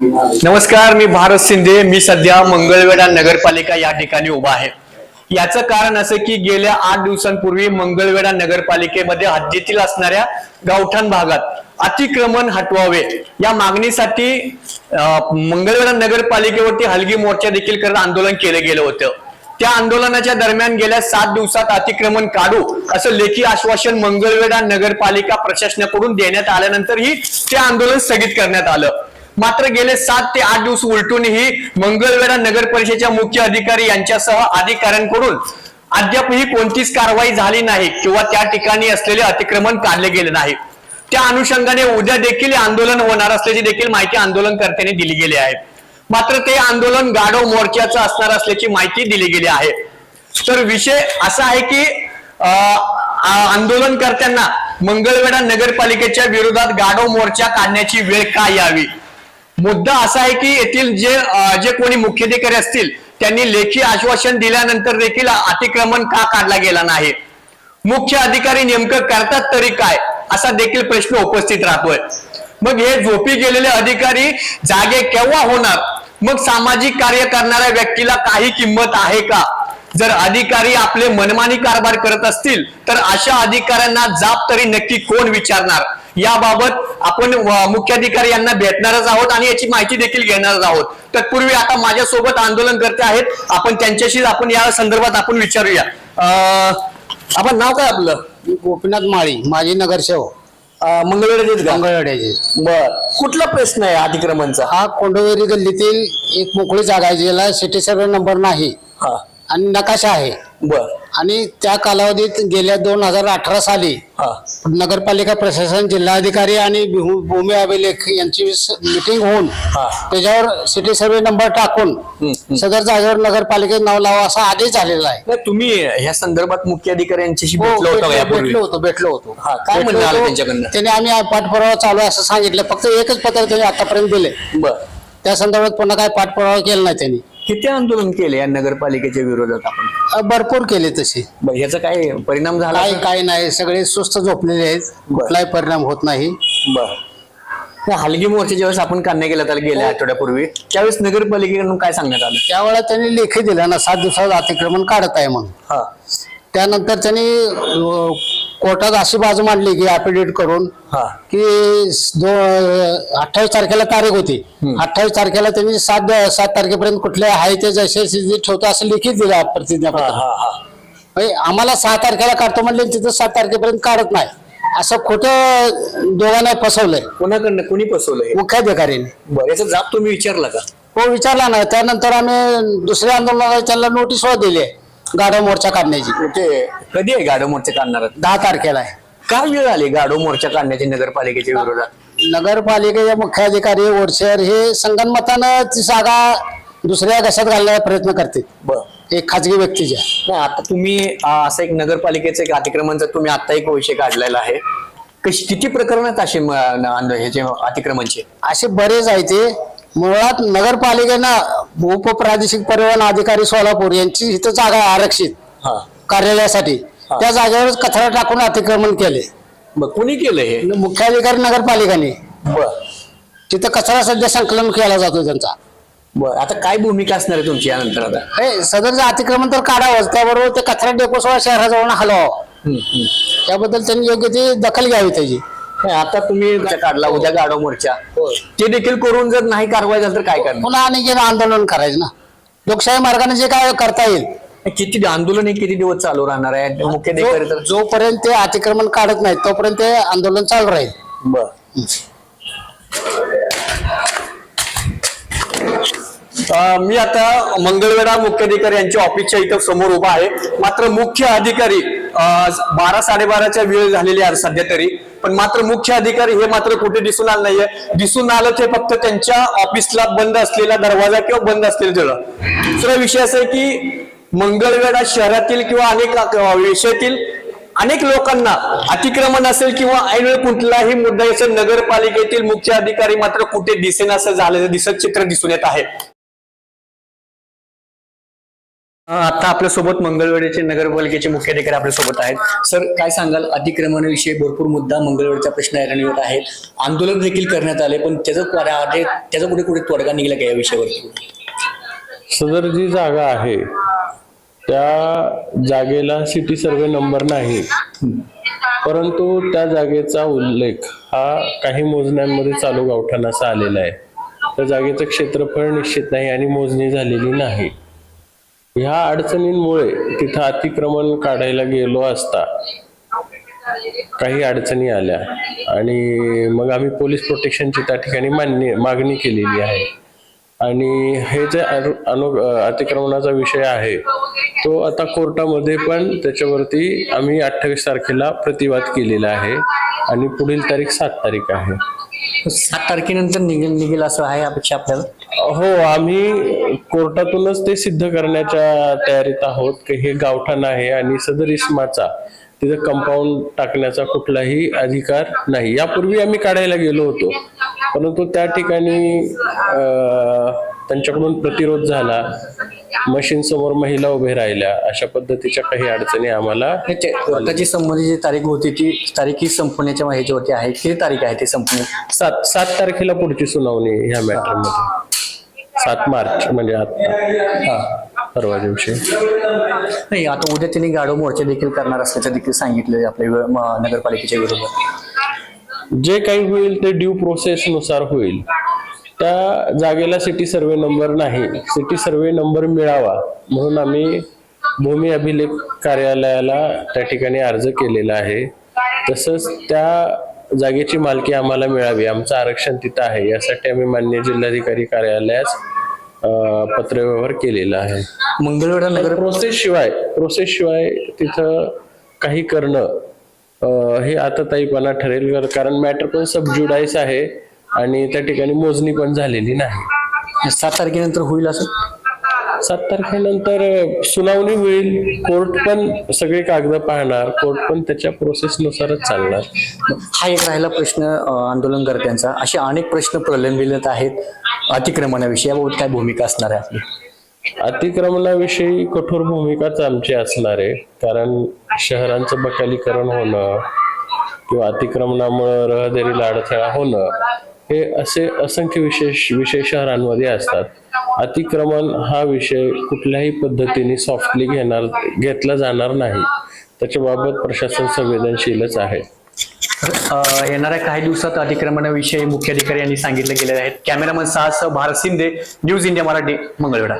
नमस्कार मी भारत शिंदे. मी सध्या मंगळवेढा नगरपालिका या ठिकाणी उभा आहे. याचं कारण असं की गेल्या आठ दिवसांपूर्वी मंगळवेढा नगरपालिकेमध्ये हद्दीतील असणाऱ्या गावठाण भागात अतिक्रमण हटवावे या मागणीसाठी मंगळवेढा नगरपालिकेवरती हलगी मोर्चा देखील करत आंदोलन केलं गेलं होतं. त्या आंदोलनाच्या दरम्यान गेल्या सात दिवसात अतिक्रमण काढू असं लेखी आश्वासन मंगळवेढा नगरपालिका प्रशासनाकडून देण्यात आल्यानंतरही ते आंदोलन स्थगित करण्यात आलं. मात्र गेले सात ते आठ दिवस उलटूनही मंगळवेढा नगर परिषदेच्या मुख्य अधिकारी यांच्यासह अधिकाऱ्यांकडून अद्यापही कोणतीच कारवाई झाली नाही किंवा त्या ठिकाणी असलेले अतिक्रमण काढले गेले नाही. त्या अनुषंगाने उद्या देखील आंदोलन होणार असल्याची देखील माहिती आंदोलनकर्त्यांनी दिली गेली आहे. मात्र ते आंदोलन गाढव मोर्चाचं असणार असल्याची माहिती दिली गेली आहे. तर विषय असा आहे की अं, आंदोलनकर्त्यांना मंगळवेढा नगरपालिकेच्या विरोधात गाढव मोर्चा काढण्याची वेळ का यावी? मुद्दा असा आहे की येथील जे जे कोणी मुख्याधिकारी असतील त्यांनी लेखी आश्वासन दिल्यानंतर देखील अतिक्रमण का काढला गेला नाही? मुख्य अधिकारी नेमकं करतात तरी काय? असा देखील प्रश्न उपस्थित राहतोय. मग हे झोपी गेलेले अधिकारी जागे केव्हा होणार? मग सामाजिक कार्य करणाऱ्या व्यक्तीला काही किंमत आहे का? जर अधिकारी आपले मनमानी कारभार करत असतील तर अशा अधिकाऱ्यांना जाब तरी नक्की कोण विचारणार? याबाबत आपण मुख्याधिकारी यांना भेटणारच आहोत आणि याची माहिती देखील घेणारच आहोत. तत्पूर्वी आता माझ्यासोबत आंदोलन करते आहेत. आपण त्यांच्याशी आपण या संदर्भात आपण विचारूया. आपण नाव काय आपलं? गोपीनाथ माळी माजी नगरसेवक. मंगळवेढ मंगळवेढ्याचे बर. कुठला प्रश्न आहे अतिक्रमणचा? हा कोंडवेरी गल्लीतील एक मोकळी जागा आहे ज्याला सिटी सर्वे नंबर नाही. हा. आणि नकाशा आहे. बर. आणि त्या कालावधीत गेल्या दोन हजार अठरा साली हा. नगरपालिका प्रशासन जिल्हाधिकारी आणि भू- भूमी अभिलेख यांची मिटिंग होऊन हा. त्याच्यावर सिटी सर्वे नंबर टाकून हम्म. सदर जागेवर नगरपालिकेत नाव लावा असा आदेश झालेला आहे. नाही तुम्ही ह्या संदर्भात मुख्य अधिकाऱ्यांच्याशी हो, भेटलो होतो का भेटलो यापूर्वी? भेटलो होतो भेटलो होतो. हा, काय भेटलो म्हणणं आलं होतो. त्यांच्याकडनं? त्याने आम्ही पाठपुरावा चालू आहे असं सांगितलं. फक्त एकच पत्र त्यांनी आतापर्यंत दिले. बर. त्या संदर्भात पुन्हा काय पाठपुरावा केला नाही त्यांनी. किती आंदोलन केले या नगरपालिकेच्या विरोधात आपण. भरपूर केले तसे. बर ह्याचा काय परिणाम झाला? काय काय नाही सगळे सुस्त झोपलेले आहेत. कुठलाही परिणाम होत नाही. बर. त्या हलगी मोर्चाच्या वेळेस आपण काढण्या गेला त्याला गेल्या आठवड्यापूर्वी त्यावेळेस नगरपालिकेकडून काय सांगण्यात आलं? त्यावेळेला त्यांनी लेखी दिला ना सात दिवसात अतिक्रमण काढत आहे म्हणून. हा. त्यानंतर त्यांनी अ, कोर्टात अशी बाजू मांडली की ॲफिडेविट करून हा. की दो अठ्ठावीस तारखेला तारीख होती. अठ्ठावीस तारखेला त्यांनी सात सात तारखेपर्यंत कुठले आहे ते जसे ठेवतो असं लिखित दिलं प्रतिज्ञापत्र हा हा म्हणजे आम्हाला सहा तारखेला काढतो म्हणले तिथं सात तारखेपर्यंत काढत नाही. असं खोटं दोघांना फसवलंय. कोणाकडनं कोणी फसवलं हे मुख्याधिकाऱ्याने. बरं याचा जाब तुम्ही विचारला का? हो विचारला ना. त्यानंतर आम्ही दुसऱ्या आंदोलनाला त्यांना नोटीस दिली आहे. गाडा मोर्चा काढण्याची. ते कधी आहे गाडो मोर्चा काढणार? दहा तारखेला आहे. काय वेळ आली गाडो मोर्चा काढण्याची नगरपालिकेच्या विरोधात? नगरपालिकेचे मुख्याधिकारी वरचेर हे संगनमतानं ती जागा दुसऱ्या घशात घालण्याचा प्रयत्न करते बर. एक खाजगी व्यक्तीच्या. नाही आता तुम्ही अं, असं एक नगरपालिकेचं एक अतिक्रमणचा तुम्ही आता एक विषय काढलेला आहे कशी किती प्रकरणात असे म- न- आंदो- ह्याचे अतिक्रमणचे? असे बरेच आहे ते. मुळात नगरपालिकेनं उपप्रादेशिक परिवहन अधिकारी सोलापूर यांची इथं जागा आहे आरक्षित हा. कार्यालयासाठी. हा. त्या जागेवरच कचरा टाकून अतिक्रमण केले. मग कोणी केलं हे? मुख्याधिकारी नगरपालिकेने. बर. तिथं कचरा सध्या संकलन केला जातो त्यांचा. बर. आता काय भूमिका असणार आहे तुमची यानंतर आता? हे सदरचं अतिक्रमण तर काढावंच त्याबरोबर ते कचरा डेपो सोळा शहराजवळ हलवावं. हम्म, हम्म. त्याबद्दल त्यांनी योग्य ती दखल घ्यावी त्याची. आता तुम्ही मोर्चा काढला उद्या गाडो मोर्चा. ते देखील करून जर नाही कारवाई झाली तर काय करणार? पुन्हा आणि आंदोलन करायचं ना. लोकशाही मार्गाने जे काय करता येईल. किती आंदोलन हे किती दिवस चालू राहणार आहे? मुख्य अधिकारी तर जो- जोपर्यंत ते अतिक्रमण काढत नाहीत तोपर्यंत ते आंदोलन चालू राहील. बर. अं, मी आता मंगळवेढा मुख्याधिकारी यांच्या ऑफिसच्या इथं समोर उभा आहे. मात्र मुख्य अधिकारी बारा साडेबाराच्या वेळ झालेली आहे सध्या तरी. पण मात्र मुख्य अधिकारी हे मात्र कुठे दिसून आलं नाहीये. दिसून आलं ते फक्त त्यांच्या ऑफिसला बंद असलेला दरवाजा किंवा बंद असलेलं जळ दुसरा विषय असा आहे की मंगळवेढा शहरातील किंवा अनेक विषयातील अनेक लोकांना अतिक्रमण असेल किंवा ऐनवेळ कुठलाही मुद्दा असेल नगरपालिकेतील मुख्य अधिकारी मात्र कुठे दिसेन असं झालेलं दिसत चित्र दिसून येत आहे. आता आपल्यासोबत नगरपालिकेचे मुख्याधिकारी आपल्यासोबत आहेत. सर काय सांगाल? अतिक्रमणाविषयी भरपूर मुद्दा मंगळवेढचा प्रश्न ऐरणीवर होत आहे आंदोलन देखील करण्यात आले पण त्याचं त्याचा कुठे कुठे तोडगा निघाला का या विषयावरती? सदर जी जागा आहे त्या जागेला सिटी सर्वे नंबर नाही. परंतु त्या जागेचा उल्लेख हा काही मोजण्यांमध्ये चालू गावठाणाचा आलेला आहे. त्या जागेचं क्षेत्रफळ निश्चित नाही आणि मोजणी झालेली नाही. ह्या अडचणींमुळे तिथं अतिक्रमण काढायला गेलो असता काही अडचणी आल्या. आणि मग आम्ही पोलीस प्रोटेक्शनची त्या ठिकाणी मान्य मागणी केलेली आहे. आणि हे जे अनु अनु- अतिक्रमणाचा विषय आहे तो आता कोर्टामध्ये पण त्याच्यावरती आम्ही अठ्ठावीस तारखेला प्रतिवाद केलेला आहे. आणि पुढील तारीख सात तारीख आहे. सात तारखेनंतर निघेल निघेल असं आहे अपेक्षा आपल्याला? हो आम्ही कोर्टातूनच ते सिद्ध करण्याच्या तयारीत आहोत की हे गावठाण आहे आणि सदर इस्माचा तिथं कंपाऊंड टाकण्याचा कुठलाही अधिकार नाही. यापूर्वी आम्ही काढायला गेलो होतो. परंतु त्या ठिकाणी त्यांच्याकडून प्रतिरोध झाला. मशीन समोर महिला उभे राहिल्या. अशा पद्धतीच्या काही अडचणी आम्हाला त्याची संबंधित जी तारीख होती ती तारीख ही संपण्याच्या ह्याच्यावरती आहे. किती तारीख आहे ते संपणे सात सात तारखेला पुढची सुनावणी ह्या मॅटरमध्ये सात मार्च म्हणजे आता. परवा दिवशी. नाही आता उद्या त्यांनी गाडो मोर्चा देखील करणार असल्याचं देखील सांगितलं आपल्या नगरपालिकेच्या विरोधात. जे काही होईल ते ड्यू प्रोसेस नुसार होईल. त्या जागेला सिटी सर्वे नंबर नाही. सिटी सर्वे नंबर मिळावा. म्हणून आम्ही भूमी अभिलेख कार्यालयाला त्या ठिकाणी अर्ज केलेला आहे. तसंच त्या जागेची मालकी आम्हाला मिळावी. आमचं आरक्षण तिथं आहे. यासाठी आम्ही मान्य जिल्हाधिकारी कार्यालयास पत्रव्यवहार केलेला आहे. मंगळवेढा नगर प्रोसेस शिवाय प्रोसेस शिवाय तिथं काही करणं हे आता ताईपणा ठरेल. कर- कारण मॅटर पण सबज्युडाईस आहे आणि त्या ठिकाणी मोजणी पण झालेली नाही. सात तारखेनंतर होईल असं? सात तारखेनंतर सुनावणी होईल. कोर्ट पण सगळे कागद पाहणार. कोर्ट पण त्याच्या प्रोसेसनुसारच चालणार. हा एक राहिला प्रश्न आंदोलनकर्त्यांचा. असे अनेक प्रश्न प्रलंबित आहेत. अतिक्रमणाविषयी याबाबत काय भूमिका असणार आहे आपली? अतिक्रमणाविषयी कठोर भूमिकाच आमची असणार आहे. कारण शहरांचं बकालीकरण होणं किंवा अतिक्रमणामुळे रहदारीला अडथळा होणं हे असे असंख्य विशेष विषय शहरांमध्ये असतात. अतिक्रमण हा विषय कुठल्याही पद्धतीने सॉफ्टली घेणार घेतला जाणार नाही. त्याच्याबाबत प्रशासन संवेदनशीलच आहे. येणाऱ्या काही दिवसात अतिक्रमणाविषयी मुख्याधिकारी यांनी सांगितले गेले आहेत कॅमेरामन सहा भारत शिंदे न्यूज इंडिया मराठी मंगळवेढा.